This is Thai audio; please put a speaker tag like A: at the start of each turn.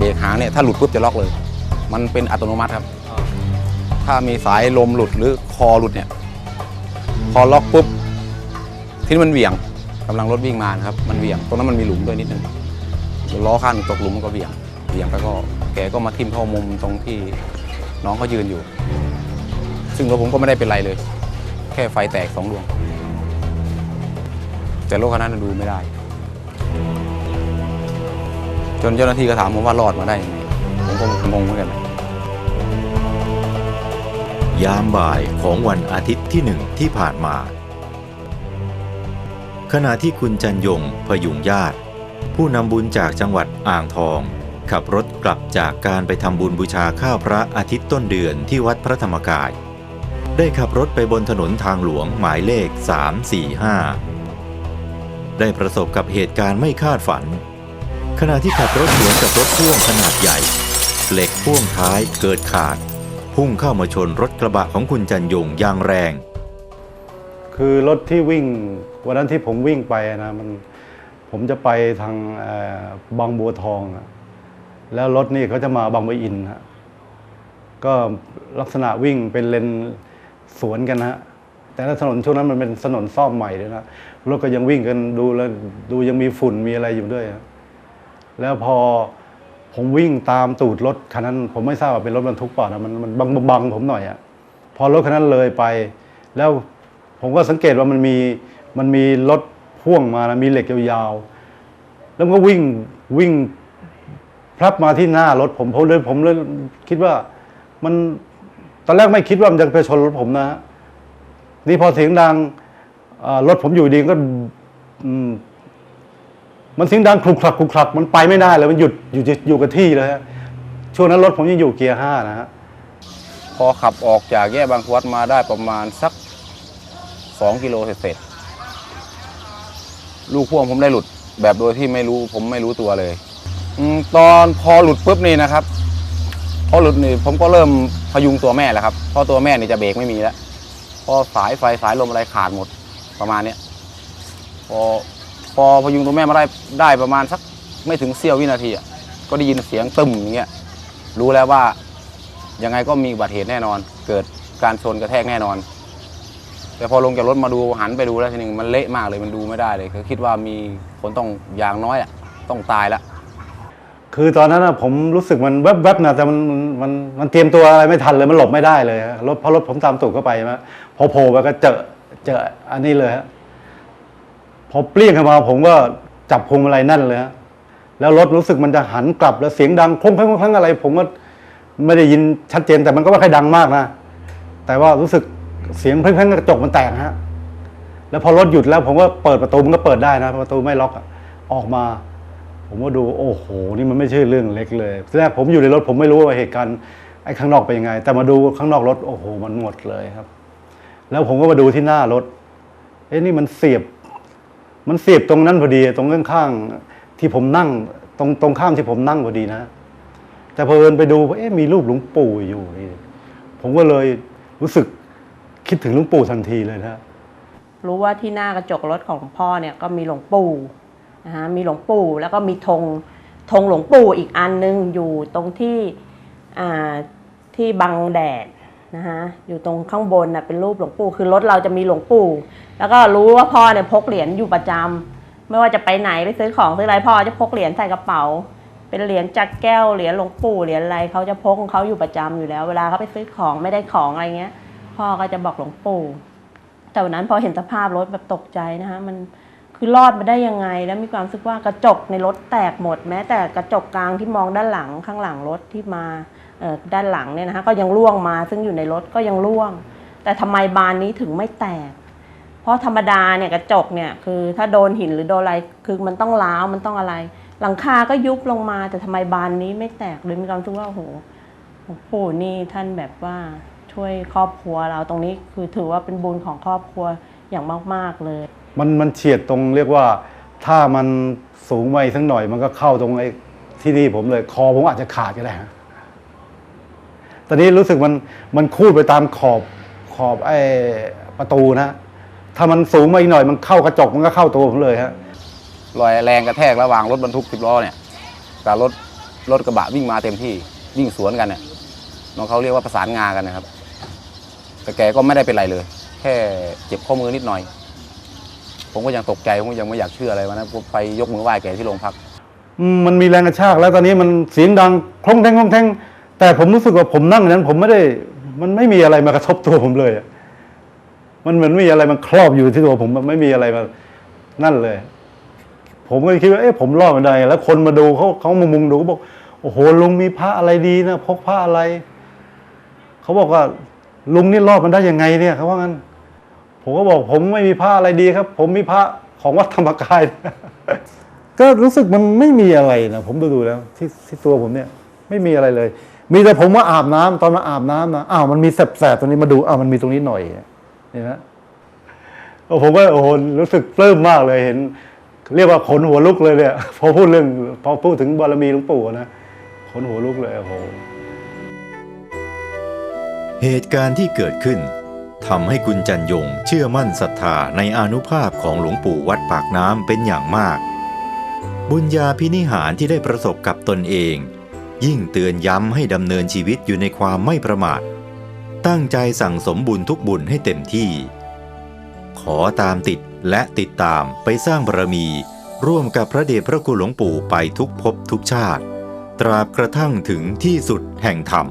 A: เบรกหางเนี่ยถ้าหลุดปุ๊บจะล็อกเลย มันเป็นอัตโนมัติครับ ถ้ามีสายลมหลุดหรือคอหลุดเนี่ยพอล็อกปุ๊บที่นี่มันเหวี่ยงกำลังรถวิ่งมานะครับ มันเหวี่ยงตรงนั้นมันมีหลุมด้วยนิดนึงล้อข้างตกหลุมมันก็เหวี่ยงเหวี่ยงไปก็แกก็มาทิ่มเข้ามุมตรงที่น้องเขายืนอยู่ ซึ่งรถผมก็ไม่ได้เป็นไรเลย แค่ไฟแตกสองดวง แต่รถคันนั้นดูไม่ได้ จนเจ้าหน้าที่ก็ถามผมว่ารอดมาได้ยังไงผมก็งงเหมือนกัน
B: ยามบ่ายของวันอาทิตย์ที่หนึ่งที่ผ่านมา ขณะที่คุณจันยงพยุงญาติ ผู้นำบุญจากจังหวัดอ่างทอง ขับรถกลับจากการไปทำบุญบูชาข้าวพระอาทิตย์ต้นเดือนที่วัดพระธรรมกาย ได้ขับรถไปบนถนนทางหลวงหมายเลข 345 ได้ประสบกับเหตุการณ์ไม่คาดฝัน ขณะที่ขับรถสวนกับรถพ่วงขนาดใหญ่ เหล็กพ่วงท้ายเกิดขาด พุ่งเข้ามาชนรถกระบะของคุณจันยงอย่างแรง
C: คือรถที่วิ่งวันนั้นที่ผมวิ่งไปนะมันผมจะไปทางบางบัวทองอะแล้วรถนี่เขาจะมาบางปะอินฮะก็ลักษณะวิ่งเป็นเลนสวนกันฮะแต่ถนนช่วงนั้นมันเป็นถนนซ่อมใหม่ด้วยนะรถก็ยังวิ่งกันดูแล้วดูยังมีฝุ่นมีอะไรอยู่ด้วยฮะ แล้วพอผมวิ่งตามตูดรถคันนั้น ผมไม่ทราบว่าเป็นรถบรรทุกเปล่านะมันมันบังบังผมหน่อยอะพอรถคันนั้นเลยไป แล้วผมก็สังเกตว่ามันมีมันมีรถพ่วงมานะมีเหล็กยาวๆแล้วก็วิ่งวิ่งพลับมาที่หน้ารถผมผมเลยผมเลยคิดว่ามันตอนแรกไม่คิดว่ามันจะไปชนรถผมนะฮะนี่พอเสียงดังรถผมอยู่ดีก็ มันเสียงดังคลุกคลักคลุกคลักมันไปไม่ได้เลยมันหยุดอยู่อยู่กับที่เลยฮะช่วงนั้นรถผมยังอยู่เกียร์ห้านะฮะ
A: พอขับออกจากแยกบางพวัดมาได้ประมาณสักสองกิโลเศษลูกพ่วงผมได้หลุดแบบโดยที่ไม่รู้ผมไม่รู้ตัวเลยตอนพอหลุดปุ๊บนี่นะครับ พอหลุดนี่ผมก็เริ่มพยุงตัวแม่แล้วครับเพราะตัวแม่นี่จะเบรกไม่มีแล้วพอสายไฟสายลมอะไรขาดหมดประมาณเนี้ยพอ พอพยุงตัวแม่มาได้ได้ประมาณสักไม่ถึงเสี้ยววินาทีอะก็ได้ยินเสียงตึมอย่างเงี้ยรู้แล้วว่ายังไงก็มีอุบัติเหตุแน่นอน เกิดการชนกระแทกแน่นอน แต่พอลงจากรถมาดูหันไปดูแล้วทีนึงมันเละมากเลยมันดูไม่ได้เลยคือคิดว่ามีคนต้องอย่างน้อยอะต้องตายแล้ว
C: คือตอนนั้นนะผมรู้สึกมันแวบๆนะแต่มันมันมันเตรียมตัวอะไรไม่ทันเลยมันหลบไม่ได้เลยฮะรถเพราะรถผมตามตูดเข้าไปนะพอโผล่ไปก็เจอเจออันนี้เลยฮะ พอเปรี้ยงเข้ามาผมก็จับพวงมาลัยนั่นเลยฮะแล้วรถรู้สึกมันจะหันกลับแล้วเสียงดังคงคลุ้งคลุ้งอะไร ผมก็ไม่ได้ยินชัดเจนแต่มันก็ไม่ค่อยดังมากนะแต่ว่ารู้สึกเสียงเพ่งๆกระจกมันแตกฮะแล้วพอรถหยุดแล้ว ผมก็เปิดประตูมันก็เปิดได้นะประตูไม่ล็อกออกมา ผมก็ดูโอ้โห นี่มันไม่ใช่เรื่องเล็กเลยแรกผมอยู่ในรถผมไม่รู้ว่าเหตุการณ์ไอ้ข้างนอกเป็นยังไง แต่มาดูข้างนอกรถโอ้โห มันหมดเลยครับ แล้วผมก็มาดูที่หน้ารถเอ๊ะนี่มันเสียบ มันเสียบตรงนั้นพอดีตรงข้างๆที่ผมนั่ง ตรงตรงข้ามที่ผมนั่งพอดีนะ แต่พอเอินไปดูเอ๊ะมีรูปหลวงปู่อยู่นี่ผมก็เลยรู้สึกคิดถึงหลวงปู่ทันทีเลยนะ
D: รู้ว่าที่หน้ากระจกรถของพ่อเนี่ยก็มีหลวงปู่นะฮะมีหลวงปู่แล้วก็มีธงธงหลวงปู่อีกอันนึงอยู่ตรงที่อ่าที่บังแดด นะฮะอยู่ตรงข้างบนนะเป็นรูปหลวงปู่คือรถเราจะมีหลวงปู่ แล้วก็รู้ว่าพ่อเนี่ยพกเหรียญอยู่ประจำไม่ว่าจะไปไหนไปซื้อของซื้ออะไรพ่อจะพกเหรียญใส่กระเป๋า เป็นเหรียญจักแก้วเหรียญหลวงปู่เหรียญอะไรเขาจะพกของเขาอยู่ประจำอยู่แล้ว เวลาเขาไปซื้อของไม่ได้ของอะไรเงี้ย พ่อก็จะบอกหลวงปู่ แต่วันนั้นพอเห็นสภาพรถแบบตกใจนะคะมันคือรอดมาได้ยังไง แล้วมีความรู้สึกว่ากระจกในรถแตกหมด แม้แต่กระจกกลางที่มองด้านหลังข้างหลังรถที่มา ด้านหลังเนี่ยนะคะก็ยังร่วงมาซึ่งอยู่ในรถก็ยังร่วง แต่ทำไมบานนี้ถึงไม่แตก เพราะธรรมดาเนี่ยกระจกเนี่ยคือถ้าโดนหินหรือโดนอะไรคือมันต้องร้าวมันต้องอะไร หลังคาก็ยุบลงมาแต่ทำไมบานนี้ไม่แตกเลยมีความรู้สึกว่าโอ้โหหลวงปู่นี่ท่านแบบว่าช่วยครอบครัวเราตรงนี้คือถือว่าเป็นบุญของครอบครัวอย่างมาก ๆ เลย
C: มันมันเฉียดตรงเรียกว่า ถ้ามันสูงไปสักหน่อย มันก็เข้าตรงไอ้ที่นี่ผมเลย คอผมอาจจะขาดก็ได้ฮะ ตอนนี้รู้สึกมันมันคูดไปตามขอบขอบไอ้ประตูนะ ถ้ามันสูงมาอีกหน่อยมันเข้ากระจกมันก็เข้าตัวผมเลยฮะ
A: รอยแรงกระแทกระหว่างรถบรรทุกสิบล้อเนี่ยกับรถรถกระบะวิ่งมาเต็มที่วิ่งสวนกันเนี่ยน้องเขาเรียกว่าประสานงากันนะครับ แต่แกก็ไม่ได้เป็นไรเลย แค่เจ็บข้อมือนิดหน่อย ผมก็ยังตกใจผมก็ยังไม่อยากเชื่ออะไรวันนั้นผมไปยกมือไหว้แกที่โรงพัก
C: อืมมันมีแรงกระชากแล้วตอนนี้มันเสียงดังคล้องแทงคล้องแทง แต่ผมรู้สึกว่าผมนั่งอยู่นั้น ผมไม่ได้ มันไม่มีอะไรมากระทบตัวผมเลยอะมันเหมือนมีอะไรมันครอบอยู่ที่ตัวผมมันไม่มีอะไรมานั่นเลย ผมก็คิดว่าเอ๊ะผมรอดมาได้แล้วคนมาดูเขาเขามามุงดูเขาบอกโอ้โหลุงมีพระอะไรดีนะพกพระอะไรเขาบอกว่าลุงนี่รอดมันได้ยังไงเนี่ยเขาว่างั้น ผมก็บอก ผมไม่มีพระอะไรดีครับ ผมมีพระของวัดธรรมกาย ก็รู้สึกมันไม่มีอะไรนะผมดูดูแล้วที่ที่ตัวผมเนี่ย ไม่มีอะไรเลย มีแต่ผมว่าอาบน้ำตอนมาอาบน้ำนะอ้าวมันมีแสบๆตรงนี้มาดูอ้าวมันมีตรงนี้หน่อยเนี่ยนะโอ้ผมก็โอ้โหรู้สึกปลื้มมากเลยเห็น เรียกว่าขนหัวลุกเลยเนี่ยพอพูดเรื่องพอพูดถึงบารมีหลวงปู่นะขนหัวลุกเลยโอ้โห
B: เหตุการณ์ที่เกิดขึ้นทำให้คุณจันยงเชื่อมั่นศรัทธาในอานุภาพของหลวงปู่วัดปากน้ำเป็นอย่างมาก บุญญาพินิหารที่ได้ประสบกับตนเอง ยิ่งเตือนย้ำให้ดำเนินชีวิตอยู่ในความไม่ประมาท ตั้งใจสั่งสมบุญทุกบุญให้เต็มที่ ขอตามติดและติดตามไปสร้างบารมี ร่วมกับพระเดชพระคุณหลวงปู่ไปทุกภพทุกชาติ ตราบกระทั่งถึงที่สุดแห่งธรรม